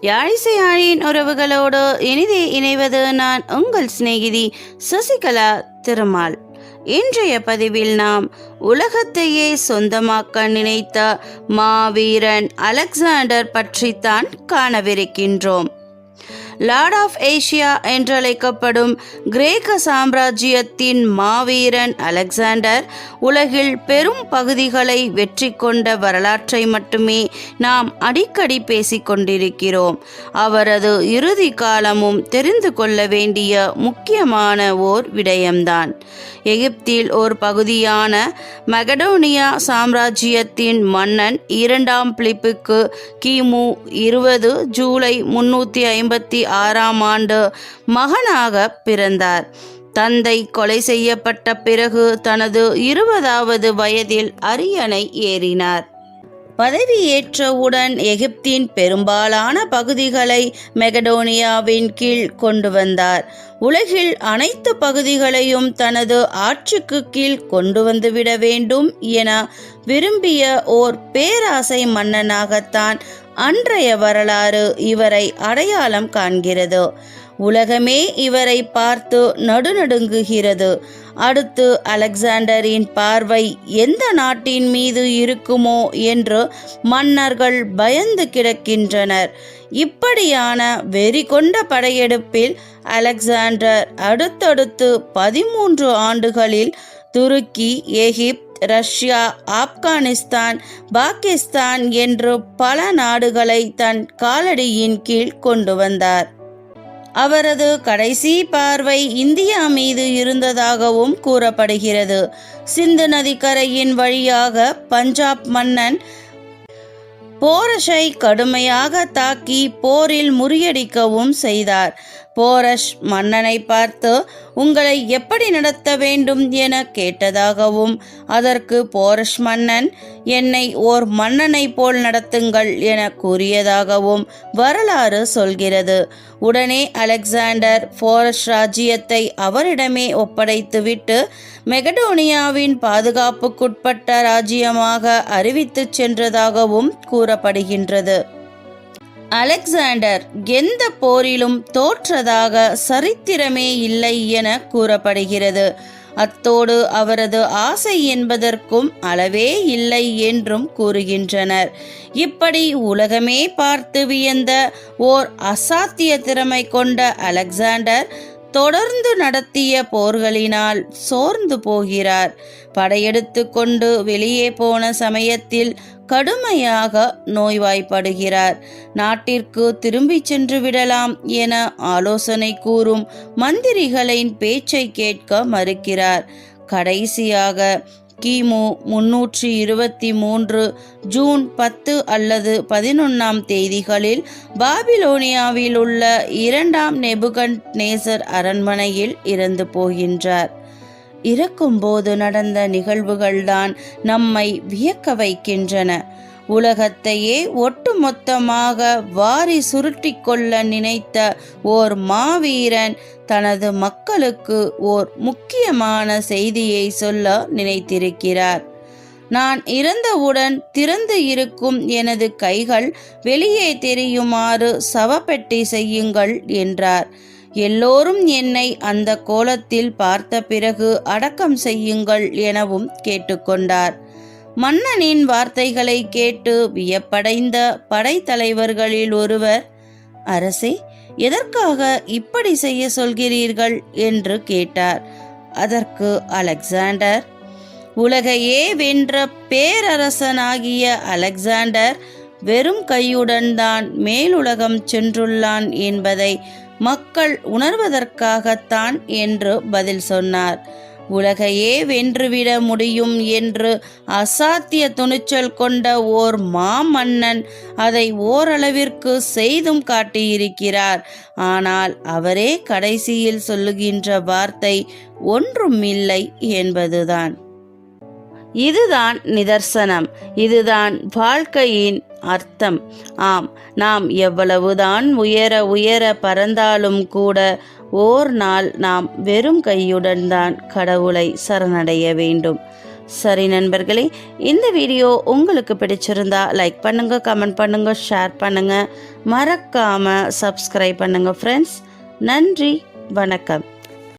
யாழிசையாழியின் உறவுகளோடு இனிதே இணைவது நான் உங்கள் சிநேகிதி சசிகலா திருமால். இன்றைய பதிவில் நாம் உலகத்தையே சொந்தமாக்க நினைத்த மாவீரன் அலெக்சாண்டர் பற்றித்தான் காணவிருக்கின்றோம். லார்ட் ஆஃப் ஏசியா என்றழைக்கப்படும் கிரேக்க சாம்ராஜ்யத்தின் மாவீரன் அலெக்சாண்டர் உலகில் பெரும் பகுதிகளை வெற்றி கொண்ட வரலாற்றை மட்டுமே நாம் அடிக்கடி பேசிக் கொண்டிருக்கிறோம். அவரது இறுதி காலமும் தெரிந்து கொள்ள வேண்டிய முக்கியமான ஓர் விடயம்தான். எகிப்தில் ஒரு பகுதியான மகடோனியா சாம்ராஜ்யத்தின் மன்னன் இரண்டாம் பிலிப்புக்கு கிமு இருபது ஜூலை முன்னூற்றி ஐம்பத்தி ஆறாம் ஆண்டு மகனாக பிறந்தார். தந்தை கொலை செய்யப்பட்ட பிறகு தனது இருபதாவது வயதில் அரியணை ஏறினார். பதவியேற்றவுடன் எகிப்தின் பெரும்பாலான பகுதிகளை மெகடோனியாவின் கீழ் கொண்டு வந்தார். உலகில் அனைத்து பகுதிகளையும் தனது ஆட்சிக்கு கீழ் கொண்டு வந்துவிட வேண்டும் என விரும்பிய ஓர் பேராசை மன்னனாகத்தான் அன்றைய வரலாறு இவரை அடையாளம் காண்கிறது. உலகமே இவரை பார்த்து நடுநடுங்குகிறது. அடுத்து அலெக்சாண்டரின் பார்வை எந்த நாட்டின் மீது இருக்குமோ என்று மன்னர்கள் பயந்து கிடக்கின்றனர். இப்படியான வெறி கொண்ட படையெடுப்பில் அலெக்சாண்டர் அடுத்தடுத்து பதிமூன்று ஆண்டுகளில் துருக்கி எகிப்த் ரஷ்யா ஆப்கானிஸ்தான் பாகிஸ்தான் என்று பல நாடுகளை தன் காலடியின் கீழ் கொண்டு வந்தார். அவரது கடைசி பார்வை இந்தியா மீது இருந்ததாகவும் கூறப்படுகிறது. சிந்து நதிக்கரையின் வழியாக பஞ்சாப் மன்னன் போரஷை கடுமையாக தாக்கி போரில் முறியடிக்கவும் செய்தார். போரஷ் மன்னனை பார்த்து உங்களை எப்படி நடத்த வேண்டும் என கேட்டதாகவும் அதற்கு போரஷ் மன்னன் என்னை ஓர் மன்னனை போல் நடத்துங்கள் என கூறியதாகவும் வரலாறு சொல்கிறது. உடனே அலெக்சாண்டர் போரஷ் ராஜ்யத்தை அவரிடமே ஒப்படைத்துவிட்டு மெகடோனியாவின் பாதுகாப்புக்குட்பட்ட ராஜ்யமாக அறிவித்துச் சென்றதாகவும் கூறப்படுகின்றது. அலெக்சாண்டர் எந்த போரிலும் தோற்றதாக சரித்திரமே இல்லை என கூறப்படுகிறது. அத்தோடு அவரது ஆசை என்பதற்கும் அளவே இல்லை என்றும் கூறுகின்றனர். இப்படி உலகமே பார்த்து வியந்த ஓர் அசாத்திய திறமை கொண்ட அலெக்சாண்டர் தொடர்ந்து நடத்திய போர்களினால் சோர்ந்து போகிறார். படையெடுத்து கொண்டு வெளியே போன சமயத்தில் கடுமையாக நோய்வாய்ப்படுகிறார். நாட்டிற்கு திரும்பிச் சென்று விடலாம் என ஆலோசனை கூறும் மந்திரிகளின் பேச்சை கேட்க மறுக்கிறார். கடைசியாக கிமு முன்னூற்றி இருபத்தி மூன்று ஜூன் பத்து அல்லது பதினொன்றாம் தேதிகளில் பாபிலோனியாவில் உள்ள இரண்டாம் நெபுகன் நேசர் அரண்மனையில் இறந்து போகின்றார். இறக்கும்போது நடந்த நிகழ்வுகள்தான் நம்மை வியக்க வைக்கின்றன. உலகத்தையே ஒட்டுமொத்தமாக வாரி சுருட்டி கொள்ள நினைத்த ஓர் மாவீரன் தனது மக்களுக்கு ஓர் முக்கியமான செய்தியை சொல்ல நினைத்திருக்கிறார். நான் இறந்தவுடன் திறந்து இருக்கும் எனது கைகள் வெளியே தெரியுமாறு சவப்பெட்டி செய்யுங்கள் என்றார். எல்லோரும் என்னை அந்த கோலத்தில் பார்த்த பிறகு அடக்கம் செய்யுங்கள் எனவும் கேட்டுக்கொண்டார். மன்னனின் வார்த்தைகளை கேட்டு வியப்படைந்த படைத்தலைவர்களில் ஒருவர் அரசே எதற்காக இப்படி செய்ய சொல்கிறீர்கள்? என்று கேட்டார். அதற்கு அலெக்சாண்டர் உலகையே வென்ற பேரரசனாகிய அலெக்சாண்டர் வெறும் கையுடன் தான் மேலுலகம் சென்றுள்ளான் என்பதை மக்கள் உணர்வதற்காகத்தான் என்று பதில் சொன்னார். உலகையே வென்றுவிட முடியும் என்று அசாத்திய துணிச்சல் கொண்ட ஓர் மாமன்னன் அதை ஓரளவிற்கு செய்தும் காட்டியிருக்கிறார். ஆனால் அவரே கடைசியில் சொல்லுகின்ற வார்த்தை ஒன்றும் இல்லை என்பதுதான். இதுதான் நிதர்சனம். இதுதான் வாழ்க்கையின் அர்த்தம். ஆம் நாம் எவ்வளவுதான் உயர உயர பறந்தாலும் கூட ஓர் நாள் நாம் வெறும் கையுடன் தான் கடவுளை சரணடைய வேண்டும். சரி நண்பர்களே இந்த வீடியோ உங்களுக்கு பிடிச்சிருந்தா லைக் பண்ணுங்க கமெண்ட் பண்ணுங்க ஷேர் பண்ணுங்க. மறக்காம சப்ஸ்கிரைப் பண்ணுங்க ஃப்ரெண்ட்ஸ் நன்றி வணக்கம்.